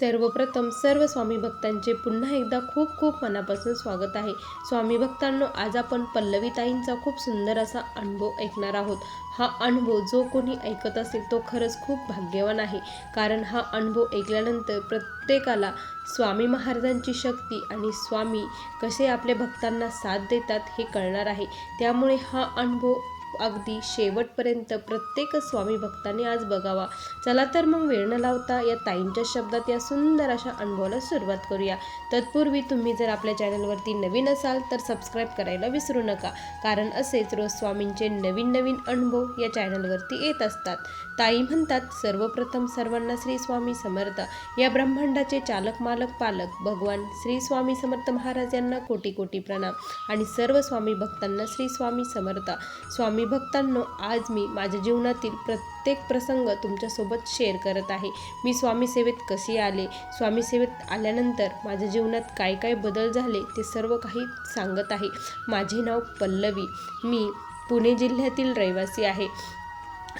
सर्वप्रथम सर्व स्वामी भक्तांचे पुन्हा एकदा खूप खूप मनापासून स्वागत आहे. स्वामी भक्तांनो आज आपण पल्लवीताईंचा खूप सुंदर असा अनुभव ऐकणार आहोत. हा अनुभव जो कोणी ऐकत असेल तो खरंच खूप भाग्यवान आहे. कारण हा अनुभव ऐकल्यानंतर प्रत्येकाला स्वामी महाराजांची शक्ती आणि स्वामी कसे आपल्या भक्तांना साथ देतात हे कळणार आहे. त्यामुळे हा अनुभव अगदी शेवटपर्यंत प्रत्येक स्वामी भक्ताने आज बघावा. चला तर मग वेळ न लावता या ताईंच्या शब्दात या सुंदर अशा अनुभवाला सुरुवात करूया. तत्पूर्वी तुम्ही जर आपल्या चॅनलवरती नवीन असाल तर सबस्क्राईब करायला विसरू नका. कारण असेच रोज स्वामींचे नवीन नवीन अनुभव या चॅनलवरती येत असतात. ताई म्हणतात सर्वप्रथम सर्वांना श्री स्वामी समर्थ. या ब्रह्मांडाचे चालक मालक पालक भगवान श्री स्वामी समर्थ महाराज यांना कोटी कोटी प्रणाम. आणि सर्व स्वामी भक्तांना श्री स्वामी समर्थ. स्वामी भक्तांनो आज मी माझ्या जीवनातील प्रत्येक प्रसंग तुमच्यासोबत शेअर करत आहे. मी स्वामी सेवेत कशी आले? स्वामी सेवेत आल्यानंतर माझ्या जीवनात काय काय बदल झाले? ते सर्व काही सांगत आहे. माझे नाव पल्लवी. मी पुणे जिल्ह्यातील रहिवासी आहे.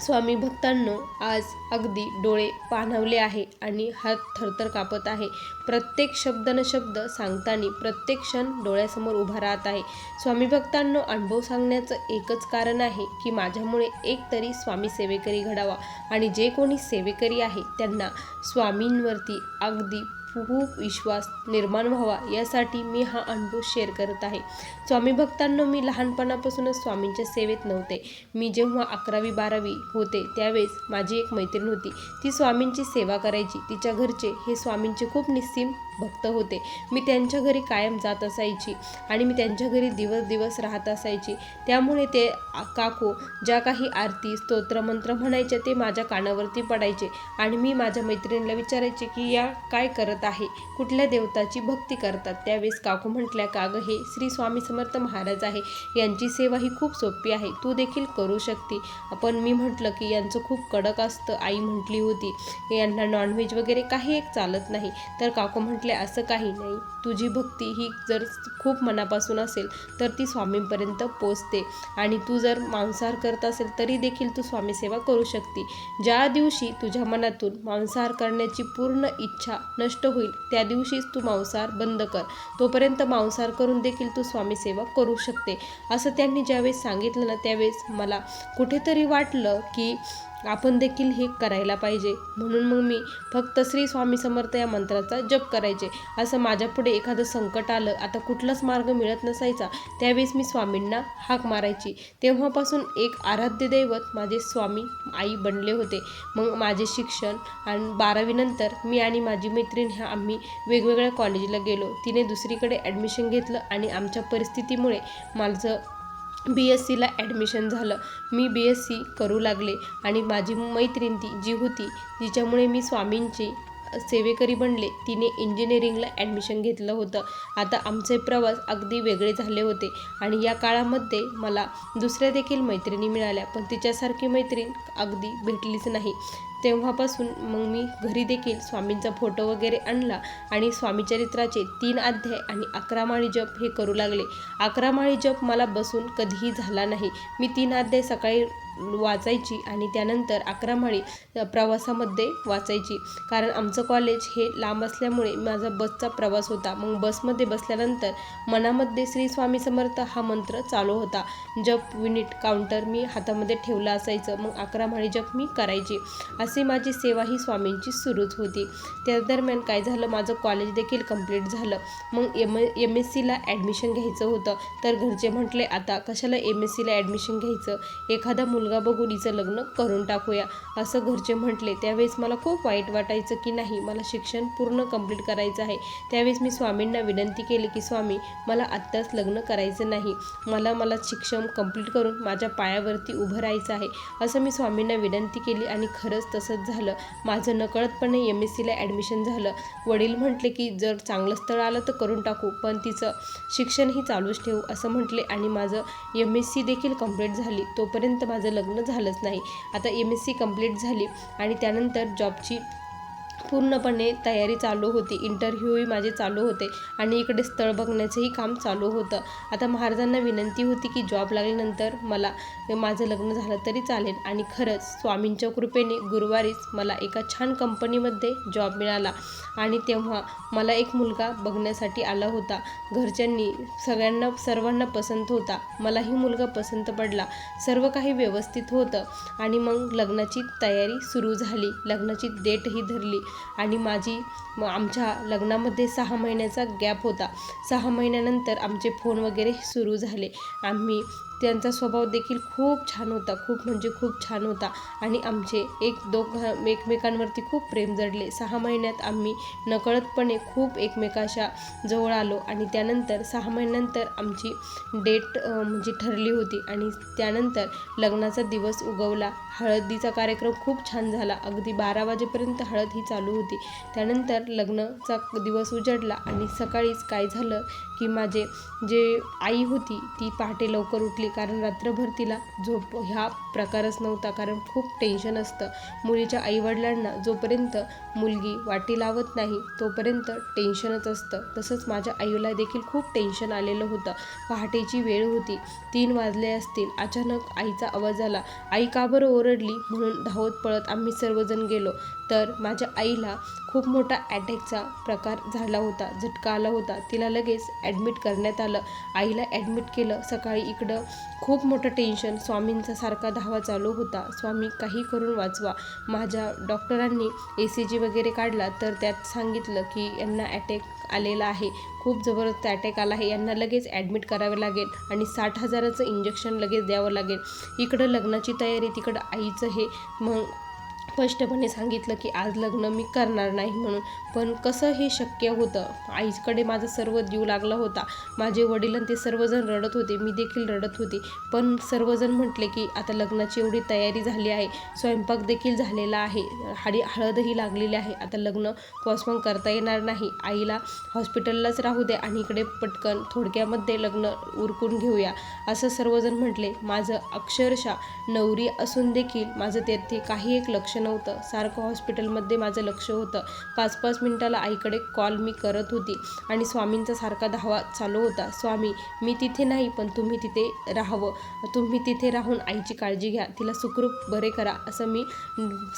स्वामी भक्तांनो आज अगदी डोळे पाणावले आहे आणि हात थरथर कापत आहे. प्रत्येक शब्द न शब्द सांगताना प्रत्येक क्षण डोळ्यासमोर उभा राहत आहे. स्वामी भक्तांनो अनुभव सांगण्याचं एकच कारण आहे की माझ्यामुळे एक तरी स्वामी सेवेकरी घडावा आणि जे कोणी सेवेकरी आहे त्यांना स्वामींवरती अगदी खूप विश्वास निर्माण व्हावा यासाठी मी हा अनुभव शेअर करत आहे. स्वामी भक्तांनो मी लहानपणापासूनच स्वामींच्या सेवेत नव्हते. मी जेव्हा अकरावी बारावी होते त्यावेळेस माझी एक मैत्रीण होती. ती स्वामींची सेवा करायची तिच्या घरचे हे स्वामींचे खूप निस्सीम भक्त होते. मी त्यांच्या घरी कायम जात असायची आणि मी त्यांच्या घरी दिवस दिवस राहत असायची. त्यामुळे ते काकू ज्या काही आरती स्तोत्रमंत्र म्हणायचे ते माझ्या कानावरती पडायचे आणि मी माझ्या मैत्रिणीला विचारायचे की या काय करत आहे? कुठल्या देवताची भक्ती करतात? त्यावेळेस काकू म्हटल्या का हे श्री स्वामी समर्थ महाराज आहे. यांची सेवा ही खूप सोपी आहे. तू देखील करू शकते. पण मी म्हटलं की यांचं खूप कडक असतं आई म्हटली होती. यांना नॉनव्हेज वगैरे काही एक चालत नाही. तर काकू म्हटलं असं काही नाही. तुझी भक्ती ही जर खूप मनापासून असेल तर ती स्वामींपर्यंत पोचते. आणि तू जर मांसाहार करत असेल तरी देखील तू स्वामी सेवा करू शकते. ज्या दिवशी तुझ्या मनातून मांसाहार करण्याची पूर्ण इच्छा नष्ट होईल त्या दिवशीच तू मांसाहार बंद कर. तोपर्यंत मांसाहार करून देखील तू स्वामी सेवा करू शकते. असं त्यांनी ज्यावेळेस सांगितलं ना त्यावेळेस मला कुठेतरी वाटलं की आपण देखील हे करायला पाहिजे. म्हणून मग मी फक्त श्री स्वामी समर्थ या मंत्राचा जप करायचे. असं माझ्यापुढे एखादं संकट आलं आता कुठलाच मार्ग मिळत नसायचा त्यावेळेस मी स्वामींना हाक मारायची. तेव्हापासून एक आराध्य दैवत माझे स्वामी आई बनले होते. मग माझे शिक्षण आणि बारावीनंतर मी आणि माझी मैत्रीण ह्या आम्ही वेगवेगळ्या कॉलेजला गेलो. तिने दुसरीकडे ॲडमिशन घेतलं आणि आमच्या परिस्थितीमुळे माझं बी एस सीला ॲडमिशन झालं. मी बी एस सी करू लागले आणि माझी मैत्रीण ती जी होती जिच्यामुळे मी स्वामींची सेवेकरी बनले तिने इंजिनिअरिंगला ॲडमिशन घेतलं होतं. आता आमचे प्रवास अगदी वेगळे झाले होते आणि या काळामध्ये मला दुसऱ्या देखील मैत्रिणी मिळाल्या पण तिच्यासारखी मैत्रीण अगदी भेटलीच नाही. तेव्हापासून मग मी घरी देखील स्वामींचा फोटो वगैरे आणला आणि स्वामीचरित्राचे तीन अध्याय आणि अकरा माळी जप हे करू लागले. अकरा माळी जप मला बसून कधीही झाला नाही. मी तीन अध्याय सकाळी वाचायची आणि त्यानंतर अकरा माळी प्रवासामध्ये वाचायची. कारण आमचं कॉलेज हे लांब असल्यामुळे माझा बसचा प्रवास होता. मग बसमध्ये बसल्यानंतर मनामध्ये श्री स्वामी समर्थ हा मंत्र चालू होता. जप युनिट काउंटर मी हातामध्ये ठेवला असायचं. मग अकरा माळी जप मी करायची. अशी माझी सेवा ही स्वामींची सुरूच होती. त्या दरम्यान काय झालं? माझं कॉलेज देखील कंप्लीट झालं. मग एम एम एस सीला ॲडमिशन घ्यायचं होतं. तर घरचे म्हटले आता कशाला एम एस सीला ॲडमिशन घ्यायचं? एखादा मुलगा बघून हिचं लग्न करून टाकूया. असं घरचे म्हटले. त्यावेळेस मला खूप वाईट वाटायचं की नाही मला शिक्षण पूर्ण कंप्लीट करायचं आहे. त्यावेळेस मी स्वामींना विनंती केली की स्वामी मला आत्ताच लग्न करायचं नाही. मला मला शिक्षण कंप्लीट करून माझ्या पायावरती उभं राहायचं आहे. असं मी स्वामींना विनंती केली आणि खरंच तसंच झालं. माझं नकळतपणे एम एस सीला ॲडमिशन झालं. वडील म्हटले की जर चांगलं स्थळ आलं तर करून टाकू पण तिचं शिक्षणही चालूच ठेवू असं म्हटले आणि माझं एम एस सी देखील कंप्लीट झाली. तोपर्यंत माझं लग्न झालंच नाही. आता एम एस सी कंप्लीट झाली आणि त्यानंतर जॉबची पूर्णपणे तयारी चालू होती. इंटरव्ह्यूही माझे चालू होते आणि इकडे स्थळ बघण्याचंही काम चालू होतं. आता महाराजांना विनंती होती की जॉब लागल्यानंतर मला माझं लग्न झालं तरी चालेल आणि खरंच स्वामींच्या कृपेने गुरुवारीच मला एका छान कंपनीमध्ये जॉब मिळाला आणि तेव्हा मला एक मुलगा बघण्यासाठी आला होता. घरच्यांनी सगळ्यांना सर्वांना पसंत होता. मलाही मुलगा पसंत पडला. सर्व काही व्यवस्थित होतं आणि मग लग्नाची तयारी सुरू झाली. लग्नाची डेटही धरली. आणि माझी आमच्या लग्नामध्ये सहा महिन्याचा गॅप होता. सहा महिन्यानंतर आमचे फोन वगैरे सुरू झाले. आम्ही त्यांचा स्वभाव देखील खूप छान होता. खूप म्हणजे खूप छान होता. आणि आमचे एक दोघ एकमेकांवरती खूप प्रेम जडले. सहा महिन्यात आम्ही नकळतपणे खूप एकमेकाशा जवळ आलो आणि त्यानंतर सहा महिन्यानंतर आमची डेट म्हणजे ठरली होती. आणि त्यानंतर लग्नाचा दिवस उगवला. हळदीचा कार्यक्रम खूप छान झाला. अगदी बारा वाजेपर्यंत हळद ही चालू होती. त्यानंतर लग्नाचा दिवस उजडला आणि सकाळीच काय झालं? की माझे जे आई होती ती पहाटे लवकर उठली. कारण रात्रभर तिला झोप ह्या प्रकारच नव्हता. कारण खूप टेन्शन असतं. मुलीच्या आईवडिलांना जोपर्यंत मुलगी वाटी लावत नाही तोपर्यंत टेन्शनच असतं. तसंच माझ्या आईला देखील खूप टेन्शन आलेलं होतं. पहाटेची वेळ होती. तीन वाजले असतील. अचानक आईचा आवाज आला. आई का बरं ओरडली? म्हणून धावत पळत आम्ही सर्वजण गेलो. तर माझ्या आईला खूप मोठा अटॅकचा प्रकार झाला होता. झटका आला होता. तिला लगेच ॲडमिट करण्यात आलं. आईला ॲडमिट केलं. सकाळी इकडं खूप मोठं टेन्शन स्वामींचा सारखा धावा चालू होता. स्वामी काही करून वाचवा. माझ्या डॉक्टरांनी ए सी जी वगैरे काढला तर त्यात सांगितलं की यांना अटॅक आलेला आहे. खूप जबरदस्त अटॅक आला आहे. यांना लगेच ॲडमिट करावं लागेल आणि साठ हजाराचं इंजेक्शन लगेच द्यावं लागेल. इकडं लग्नाची तयारी तिकडं आईचं हे. मग स्पष्टपणे सांगितलं की आज लग्न मी करणार नाही म्हणून. पण कसं हे शक्य होतं? आईकडे माझा सर्व जीव लागला होता. माझे वडील ते सर्वजण रडत होते. मी देखील रडत होते. पण सर्वजण म्हटले की आता लग्नाची एवढी तयारी झाली आहे. स्वयंपाक देखील झालेला आहे. हाडी हळदही लागलेली आहे. आता लग्न पोस्टपोन करता येणार नाही. आईला हॉस्पिटललाच राहू द्या आणि इकडे पटकन थोडक्यामध्ये लग्न उरकून घेऊया. असं सर्वजण म्हटले. माझं अक्षरशः नवरी असून देखील माझं तेथे काही एक लक्ष नव्हतं. सारखं हॉस्पिटलमध्ये माझं लक्ष होतं. पाच पाच मिनिटाला आईकडे कॉल मी करत होती आणि स्वामींचा सारखा धावा चालू होता. स्वामी मी तिथे नाही पण तुम्ही तिथे राहावं. तुम्ही तिथे राहून आईची काळजी घ्या. तिला सुखरूप बरे करा असं मी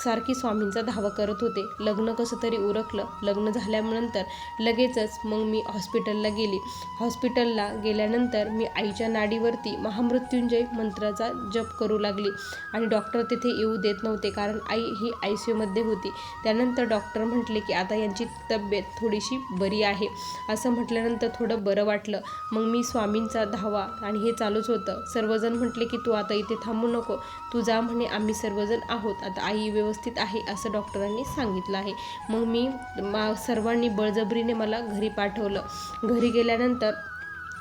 सारखी स्वामींचा धावा करत होते. लग्न कसं तरी उरकलं. लग्न झाल्यानंतर लगेचच मग मी हॉस्पिटलला गेली. हॉस्पिटलला गेल्यानंतर मी आईच्या नाडीवरती महामृत्युंजय मंत्राचा जप करू लागली आणि डॉक्टर तिथे येऊ देत नव्हते कारण आई ही आय सी यूमध्ये होती. त्यानंतर डॉक्टर म्हटले की आता यांची तब्येत थोडीशी बरी आहे. असं म्हटल्यानंतर थोडं बरं वाटलं. मग मी स्वामींचा धावा आणि हे चालूच होतं. सर्वजण म्हटले की तू आता इथे थांबू नको. तू जा म्हणे आम्ही सर्वजण आहोत. आता आई व्यवस्थित आहे असं डॉक्टरांनी सांगितलं आहे. मग मी मा सर्वांनी बळजबरीने मला घरी पाठवलं. घरी गेल्यानंतर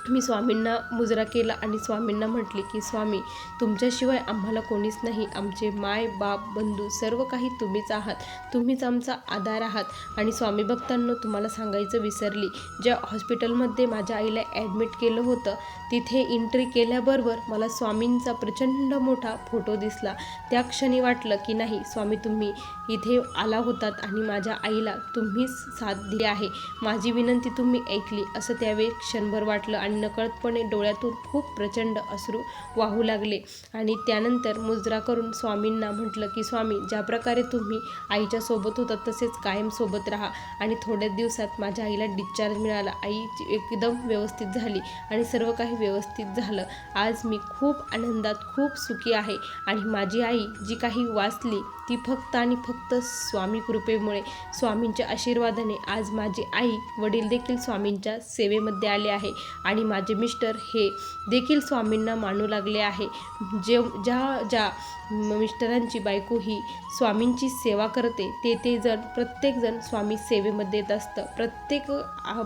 मी स्वामींना मुजरा केला आणि स्वामींना म्हटले की स्वामी तुमच्याशिवाय आम्हाला कोणीच नाही. आमचे माय बाप बंधू सर्व काही तुम्हीच आहात. तुम्हीच आमचा आधार आहात. आणि स्वामी भक्तांना तुम्हाला सांगायचं विसरली. ज्या हॉस्पिटलमध्ये माझ्या आईला ॲडमिट केलं होतं तिथे एंट्री केल्याबरोबर मला स्वामींचा प्रचंड मोठा फोटो दिसला. त्या क्षणी वाटलं की नाही स्वामी तुम्ही इथे आला होतात आणि माझ्या आईला तुम्हीच साथ दिली आहे. माझी विनंती तुम्ही ऐकली असं त्यावेळी क्षणभर वाटलं आणि नकळतपणे डोळ्यातून खूप प्रचंड अश्रू वाहू लागले. आणि त्यानंतर मुजरा करून स्वामींना म्हटलं की स्वामी ज्या प्रकारे तुम्ही आईच्या सोबत होता तसेच कायम सोबत राहा. आणि थोड्याच दिवसात माझ्या आईला डिस्चार्ज मिळाला. आई एकदम व्यवस्थित झाली आणि सर्व काही व्यवस्थित झालं. आज मी खूप आनंदात खूप सुखी आहे. आणि माझी आई जी काही वाचली ती फक्त आणि फक्त स्वामी कृपेमुळे स्वामींच्या आशीर्वादाने आज माझी आई वडील देखील स्वामींच्या सेवेमध्ये आले आहे आणि माझे मिस्टर हे देखील स्वामींना मानू लागले आहे. जे ज्या ज्या मिस्टरांची बायको ही स्वामींची सेवा करते ते ते जण प्रत्येकजण स्वामी सेवेमध्ये येत असतं. प्रत्येक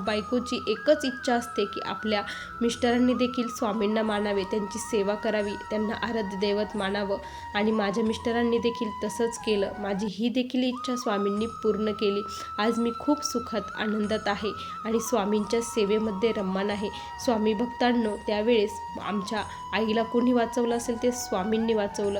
बायकोची एकच इच्छा असते की आपल्या मिस्टरांनी देखील स्वामींना मानावे त्यांची सेवा करावी त्यांना आराध्य दैवत मानावं. आणि माझ्या मिस्टरांनी देखील तसंच केलं. माझी ही देखील इच्छा स्वामींनी पूर्ण केली. आज मी खूप सुखात आनंदात आहे आणि स्वामींच्या सेवेमध्ये रम्मान आहे. स्वामी भक्तांनो त्यावेळेस आमच्या आईला कोणी वाचवलं असेल ते स्वामींनी वाचवलं.